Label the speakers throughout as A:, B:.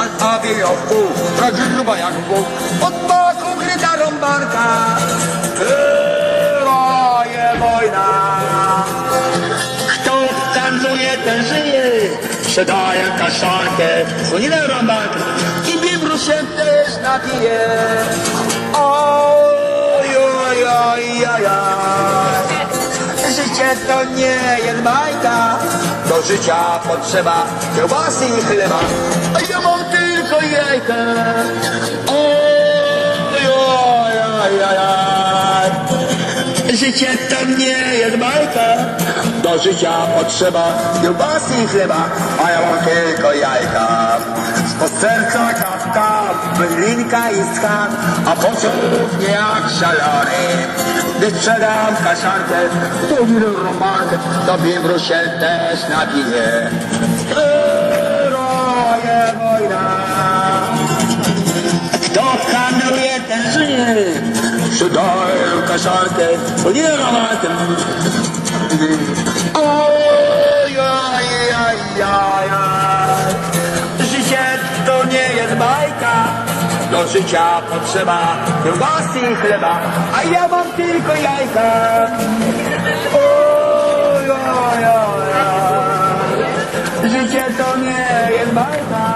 A: a wieje w pół, tak gruba jak pół. Od boku gryta rąbanka, Heroje wojna. Kto handluje, ten żyje, sprzedaje kaszankę, słonina rąbankę i bibru się też napije. Oj, oj, oj, oj, oj. Życie to nie jest bajka, do życia potrzeba kiełbasy i chleba, a ja mam tylko jajka. Oj, oj, oj, oj, oj. Życie to nie jest bajka, do życia potrzeba kiełbasy i chleba, a ja mam tylko jajka. Z serca kawka, bylinka i skan, a pociąg nie jak szalony. Gdy sprzedam kaszankę, to minę romankę, to bimbru się też napije. Sprzedaję kaszankę, nie romankę. Oj, oj, oj, oj, oj. Życie to nie jest bajka. Do życia potrzeba kiełbasy i chleba, a ja mam tylko jajka. Oj, oj, oj, oj. Życie to nie jest bajka.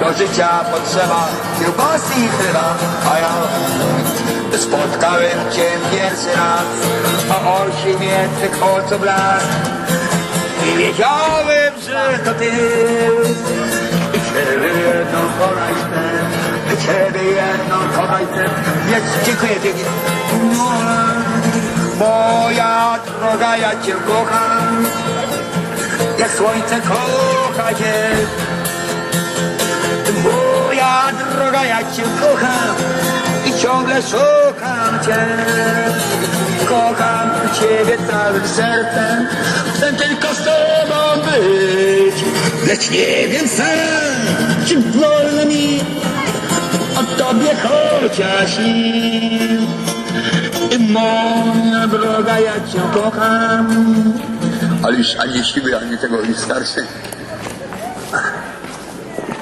A: Do życia potrzeba kiełbasy i chleba, a ja spotkałem cię pierwszy raz, a osiemiecek oczu blask. I wiedziałem, że to ty. I ciebie jedną kochaj chcę I ciebie jedną kochaj chcę Więc dziękuję pięknie. Moja droga, ja cię kocham. Jak słońce kocha cię ja cię kocham I ciągle szukam cię. Kocham ciebie całym sercem Chcę tylko z tobą być. Lecz nie wiem sam Czy wolno mi O tobie chociaż nim Moja droga, ja cię kocham. Ale już ani siły, ani tego nie starszy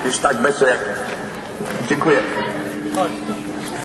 A: Już tak bez jak Dziękuję.